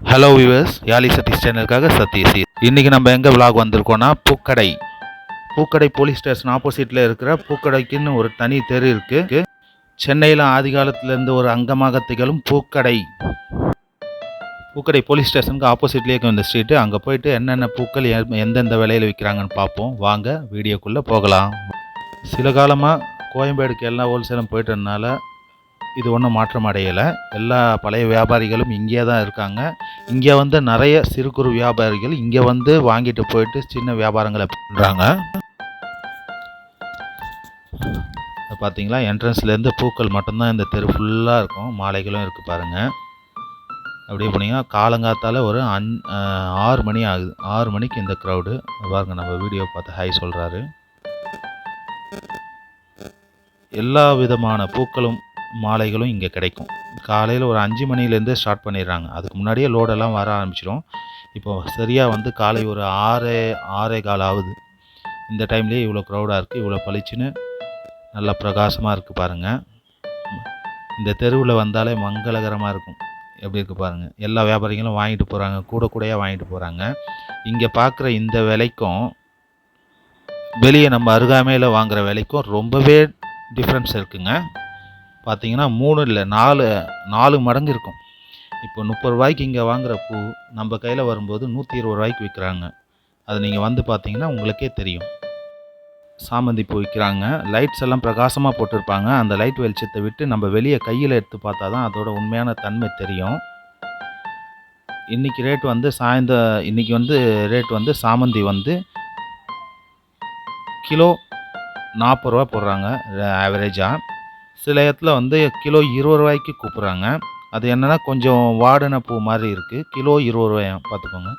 Hello viewers Yali Satish சேனலுக்காக சதீஷ் இன்றைக்கி நம்ம எங்கே விலாக் வந்திருக்கோன்னா பூக்கடை பூக்கடை போலீஸ் ஸ்டேஷன் ஆப்போசிட்டில் இருக்கிற பூக்கடைக்குன்னு ஒரு தனி தெரு இருக்குது சென்னையில் ஆதி காலத்துலேருந்து ஒரு அங்கமாக திகழும் பூக்கடை பூக்கடை போலீஸ் ஸ்டேஷனுக்கு ஆப்போசிட்லேயே இருக்கும் இந்த ஸ்ட்ரீட்டு அங்கே போயிட்டு என்னென்ன பூக்கள் எந்தெந்த விலையில் விற்கிறாங்கன்னு பார்ப்போம் வாங்க வீடியோக்குள்ளே போகலாம் சில காலமாக கோயம்பேடுக்கு எல்லா ஹோல்சேலும் போயிட்டதுனால இது ஒன்றும் மாற்றம் அடையலை. எல்லா பழைய வியாபாரிகளும் இங்கே தான் இருக்காங்க. இங்கே வந்து நிறைய சிறு குறு வியாபாரிகள் இங்கே வந்து வாங்கிட்டு போயிட்டு சின்ன வியாபாரங்களை பண்ணுறாங்க பார்த்தீங்களா என்ட்ரன்ஸ்லேருந்து பூக்கள் மட்டும்தான் இந்த தெரு ஃபுல்லாக இருக்கும். மாலைகளும் இருக்குது பாருங்கள் அப்படியே போனீங்கன்னா காலங்காத்தால் ஒரு அஞ் ஆறு மணி ஆகுது. ஆறு மணிக்கு இந்த க்ரௌடு பாருங்க நம்ம வீடியோ பார்த்து ஹாய் சொல்கிறாரு எல்லா விதமான பூக்களும் மாலைகளும் இங்கே கிடைக்கும். காலையில் ஒரு அஞ்சு மணிலேருந்து ஸ்டார்ட் பண்ணிடுறாங்க. அதுக்கு முன்னாடியே லோடெல்லாம் வர ஆரம்பிச்சிடும். இப்போ சரியாக வந்து காலை ஒரு ஆறே ஆறே கால் ஆகுது. இந்த டைம்லேயே இவ்வளோ க்ரௌடாக இருக்குது இவ்வளோ பளிச்சுன்னு நல்லா பிரகாசமாக இருக்குது பாருங்கள் இந்த தெருவில் வந்தாலே மங்களகரமாக இருக்கும். எப்படி இருக்குது பாருங்கள் எல்லா வியாபாரிகளும் வாங்கிட்டு போகிறாங்க கூட கூடையாக வாங்கிட்டு போகிறாங்க இங்கே பார்க்குற இந்த விலைக்கும் வெளியே நம்ம அருகாமையில் வாங்குகிற விலைக்கும் ரொம்பவே டிஃப்ரென்ஸ் இருக்குங்க. பார்த்தீங்கன்னா மூணு இல்லை நாலு நாலு மடங்கு இருக்கும். இப்போ முப்பது ரூபாய்க்கு இங்கே வாங்குற பூ நம்ம கையில் வரும்போது நூற்றி இருபது ரூபாய்க்கு விற்கிறாங்க அது நீங்கள் வந்து பார்த்தீங்கன்னா உங்களுக்கே தெரியும். சாமந்தி பூ விற்கிறாங்க லைட்ஸ் எல்லாம் பிரகாசமாக போட்டிருப்பாங்க. அந்த லைட் வெளிச்சத்தை விட்டு நம்ம வெளியே கையில் எடுத்து பார்த்தா தான் அதோட உண்மையான தன்மை தெரியும். இன்றைக்கி ரேட் வந்து சாயந்த இன்றைக்கி வந்து ரேட் வந்து சாமந்தி வந்து கிலோ நாற்பது ரூபா போடுறாங்க ஆவரேஜாக சில இடத்துல வந்து கிலோ இருபது ரூபாய்க்கு கூப்பிட்றாங்க. அது என்னென்னா கொஞ்சம் வாடின பூ மாதிரி இருக்குது கிலோ இருபது ரூபாயும் பார்த்துக்கோங்க.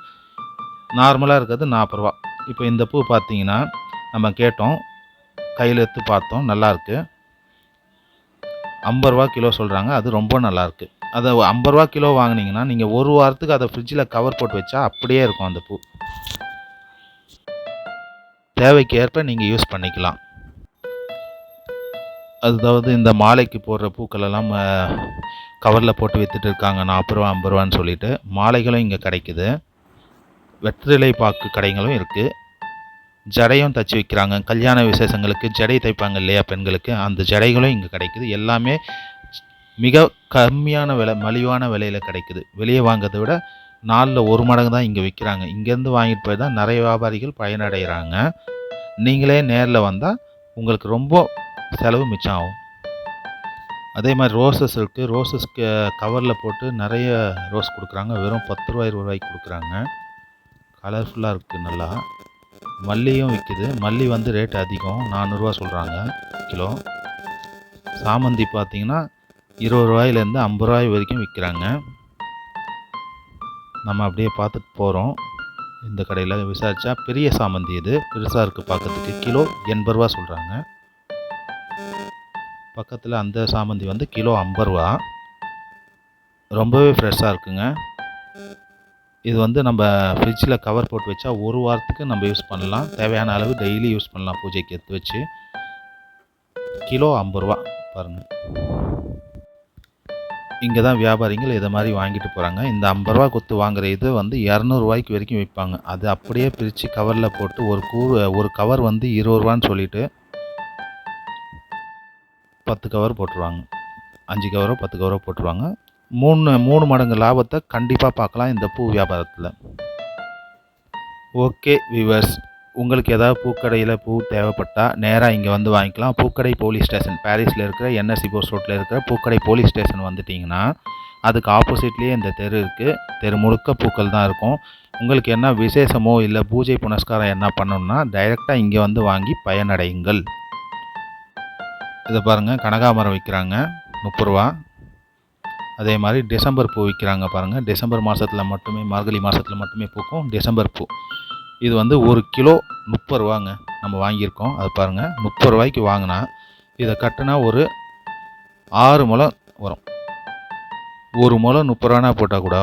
நார்மலாக இருக்கிறது நாற்பது ரூபா. இப்போ இந்த பூ பார்த்தீங்கன்னா நம்ம கேட்டோம். கையில் எடுத்து பார்த்தோம். நல்லாயிருக்கு ஐம்பது ரூபா கிலோ சொல்கிறாங்க அது ரொம்ப நல்லாயிருக்கு அதை ஐம்பது ரூபா கிலோ வாங்குனீங்கன்னா நீங்கள் ஒரு வாரத்துக்கு அதை ஃப்ரிட்ஜில் கவர் போட்டு வச்சா அப்படியே இருக்கும் அந்த பூ. தேவைக்கு ஏற்ப நீங்கள் யூஸ் பண்ணிக்கலாம். அதாவது இந்த மாலைக்கு போடுற பூக்கள் எல்லாம் கவரில் போட்டு வித்துட்டு இருக்காங்க. நாற்பது ரூபா ஐம்பது ரூபான்னு சொல்லிட்டு மாலைகளும் இங்கே கிடைக்குது. வெற்றிலை பாக்கு கடைகளும் இருக்குது ஜடையும் தச்சு விற்கிறாங்க கல்யாண விசேஷங்களுக்கு ஜடை தைப்பாங்க இல்லையா பெண்களுக்கு? அந்த ஜடைகளும் இங்கே கிடைக்குது. எல்லாமே மிக கம்மியான விலை மலிவான விலையில் கிடைக்குது. வெளியே வாங்குறதை விட நாளில் ஒரு மடங்கு தான் இங்கே விற்கிறாங்க இங்கேருந்து வாங்கிட்டு போய் தான் நிறைய வியாபாரிகள் பயனடைகிறாங்க. நீங்களே நேரில் வந்தால் உங்களுக்கு ரொம்ப செலவு மிச்சம் ஆகும் அதே மாதிரி ரோசஸ் இருக்குது ரோசஸ்க்கு கவரில் போட்டு நிறைய ரோஸ் கொடுக்குறாங்க. வெறும் பத்து ரூபா இருபது ரூபாய்க்கு கொடுக்குறாங்க. கலர்ஃபுல்லாக இருக்குது நல்லா. மல்லியும் விற்கிது மல்லி வந்து ரேட் அதிகம். நானூறுரூவா சொல்கிறாங்க கிலோ. சாமந்தி பார்த்தீங்கன்னா இருபது ரூபாயிலேருந்து ஐம்பது ரூபாய் வரைக்கும் விற்கிறாங்க. நம்ம அப்படியே பார்த்துட்டு போகிறோம் இந்த கடையில் விசாரித்தா பெரிய சாமந்தி இது. பெருசாக இருக்குது பார்க்கறதுக்கு. கிலோ எண்பது ரூபா சொல்கிறாங்க பக்கத்தில் அந்த சாமந்தி வந்து கிலோ ஐம்பது ரூபா. ரொம்பவே ஃப்ரெஷ்ஷாக இருக்குங்க. இது வந்து நம்ம ஃப்ரிட்ஜில் கவர் போட்டு வச்சா ஒரு வாரத்துக்கு நம்ம யூஸ் பண்ணலாம். தேவையான அளவு டெய்லி யூஸ் பண்ணலாம் பூஜைக்கு எடுத்து வச்சு. கிலோ ஐம்பது ரூபா பாருங்கள் இங்கே தான் வியாபாரிகள் இதை மாதிரி வாங்கிட்டு போகிறாங்க இந்த ஐம்பது ரூபா கொடுத்து வாங்குற இது வந்து இரநூறுவாய்க்கு வரைக்கும் விற்பாங்க அது அப்படியே பிரித்து கவரில் போட்டு ஒரு கூ ஒரு கவர் வந்து இருபது ரூபான்னு சொல்லிவிட்டு பத்து கவர் போட்டுருவாங்க. அஞ்சு கவரோ பத்து கவரோ போட்டுருவாங்க. மூணு மூணு மடங்கு லாபத்தை கண்டிப்பாக பார்க்கலாம் இந்த பூ வியாபாரத்தில். ஓகே வியூவர்ஸ் உங்களுக்கு ஏதாவது பூக்கடையில் பூ தேவைப்பட்டால் நேராக இங்கே வந்து வாங்கிக்கலாம். பூக்கடை போலீஸ் ஸ்டேஷன் பாரிஸில் இருக்கிற என்எஸ்சி போஸ் ரோட்டில் இருக்கிற பூக்கடை போலீஸ் ஸ்டேஷன் வந்துட்டிங்கன்னா அதுக்கு ஆப்போசிட்லேயே இந்த தெரு இருக்குது தெரு முழுக்க பூக்கள் தான் இருக்கும். உங்களுக்கு என்ன விசேஷமோ இல்லை பூஜை புனஸ்காரம் என்ன பண்ணணும்னா டைரெக்டாக இங்கே வந்து வாங்கி பயனடையுங்கள். இதை பாருங்கள் கனகாமரம் விற்கிறாங்க முப்பது ரூபா. அதே மாதிரி டிசம்பர் பூ விற்கிறாங்க பாருங்கள் டிசம்பர் மாதத்தில் மட்டுமே மார்கழி மாதத்தில் மட்டுமே பூக்கும் டிசம்பர் பூ. இது வந்து ஒரு கிலோ முப்பது ரூபாங்க நம்ம வாங்கியிருக்கோம். அது பாருங்கள் முப்பது ரூபாய்க்கு வாங்கினா இதை கட்டினா ஒரு ஆறு முளம் வரும். ஒரு முளம் முப்பது ரூபானா போட்டால் கூட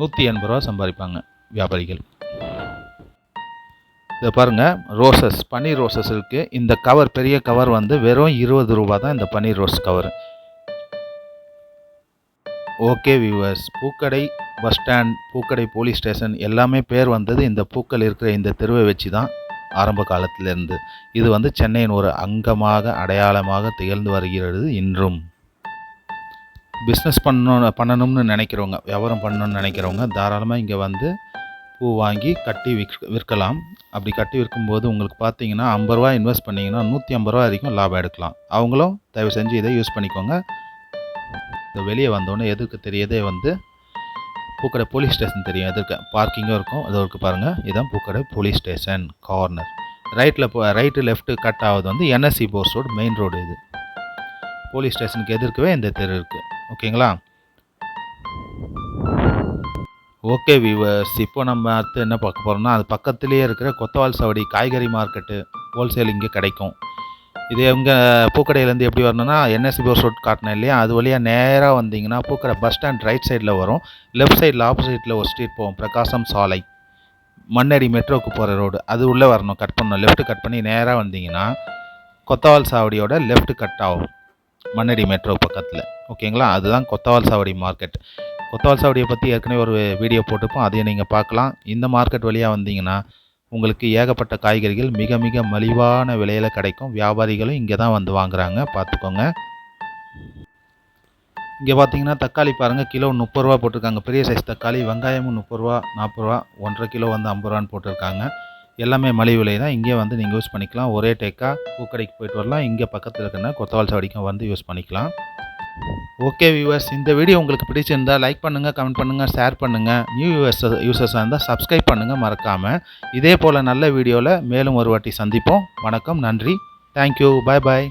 நூற்றி எண்பது ரூபா சம்பாதிப்பாங்க வியாபாரிகள். இதை பாருங்கள் ரோசஸ் பன்னீர் ரோசஸ் இருக்குது இந்த கவர் பெரிய கவர் வந்து வெறும் இருபது ரூபா தான் இந்த பன்னீர் rose cover okay viewers Pookadai bus stand Pookadai police station எல்லாமே பேர் வந்தது இந்த பூக்கள் இருக்கிற இந்த தெருவை வச்சு தான் ஆரம்ப காலத்திலேருந்து. இது வந்து சென்னையின் ஒரு அங்கமாக அடையாளமாக திகழ்ந்து வருகிறது இன்றும். பிஸ்னஸ் பண்ணணும் பண்ணணும்னு நினைக்கிறவங்க வியாபாரம் பண்ணணும்னு நினைக்கிறவங்க தாராளமாக இங்கே வந்து பூ வாங்கி கட்டி விக் விற்கலாம். அப்படி கட்டி விற்கும்போது உங்களுக்கு பார்த்தீங்கன்னா ஐம்பது ரூபா இன்வெஸ்ட் பண்ணிங்கன்னா நூற்றி ஐம்பது ரூபா வரைக்கும் லாபம் எடுக்கலாம். அவங்களும் தயவு செஞ்சு இதை யூஸ் பண்ணிக்கோங்க. இந்த வெளியே வந்தோடனே எதுக்கு தெரியுதே வந்து பூக்கடை போலீஸ் ஸ்டேஷன் தெரியும். எதிர்க்க பார்க்கிங்கும் இருக்கும். அது இருக்குது பாருங்கள் இதுதான் பூக்கடை போலீஸ் ஸ்டேஷன் கார்னர் ரைட்டில் போ ரைட்டு லெஃப்ட்டு கட் ஆகுது வந்து NSC Bose road main road இது. போலீஸ் ஸ்டேஷனுக்கு எதிர்க்கவே இந்த தெரு இருக்குது ஓகேங்களா ஓகே வியூவர்ஸ் இப்போ நம்ம அடுத்து என்ன பார்க்க போகிறோம்னா அது பக்கத்துலேயே இருக்கிற கொத்தவால் சவடி காய்கறி மார்க்கெட்டு ஹோல்சேல் இங்கே கிடைக்கும். இது எங்கே பூக்கடையிலேருந்து எப்படி வரணும்னா என்எஸ்பி போர்ஸ் ரோட் காட்டினேன் இல்லையா? அது வழியாக நேராக வந்தீங்கன்னா பூக்கடை பஸ் ஸ்டாண்ட் ரைட் சைடில் வரும். லெஃப்ட் சைடில் ஆப்போசிட்டில் ஒரு ஸ்ட்ரீட் போவோம் பிரகாசம் சாலை. மண்ணடி மெட்ரோக்கு போகிற ரோடு அது உள்ளே வரணும். கட் பண்ணணும். லெஃப்ட்டு கட் பண்ணி நேராக வந்தீங்கன்னா கொத்தவால் சாவடியோட லெஃப்ட் கட் ஆகும். மண்ணடி மெட்ரோ பக்கத்தில். ஓகேங்களா அதுதான் கொத்தவால் சாவடி மார்க்கெட் கொத்தவால் சாவடியை பற்றி ஏற்கனவே ஒரு வீடியோ போட்டிருப்போம். அதையும் நீங்கள் பார்க்கலாம். இந்த மார்க்கெட் வழியாக வந்தீங்கன்னா உங்களுக்கு ஏகப்பட்ட காய்கறிகள் மிக மிக மலிவான விலையில் கிடைக்கும். வியாபாரிகளும் இங்கே தான் வந்து வாங்குறாங்க. பார்த்துக்கோங்க. இங்கே பார்த்தீங்கன்னா தக்காளி பாருங்கள் கிலோ முப்பது ரூபா போட்டிருக்காங்க. பெரிய சைஸ் தக்காளி வெங்காயமும் முப்பது ரூபா நாற்பது ரூபா ஒன்றரை கிலோ வந்து ஐம்பது ரூபான்னு போட்டிருக்காங்க. எல்லாமே மலிவு விலை தான். இங்கே வந்து நீங்கள் யூஸ் பண்ணிக்கலாம். ஒரே டேக்காக பூக்கடைக்கு போயிட்டு வரலாம். இங்கே பக்கத்தில் இருக்கிற கொத்தவால் சாவடிக்கும் வந்து யூஸ் பண்ணிக்கலாம். ஓகே வியூவர்ஸ் இந்த வீடியோ உங்களுக்கு பிடிச்சிருந்தா லைக் பண்ணுங்கள் கமெண்ட் பண்ணுங்கள் ஷேர் பண்ணுங்கள் நியூ யூஎஸ் யூசர்ஸாக இருந்தால் சப்ஸ்கிரைப் பண்ணுங்கள் மறக்காமல் இதே போல் நல்ல வீடியோவில் மேலும் ஒரு வாட்டி சந்திப்போம். வணக்கம் நன்றி. தேங்க்யூ பாய் பாய்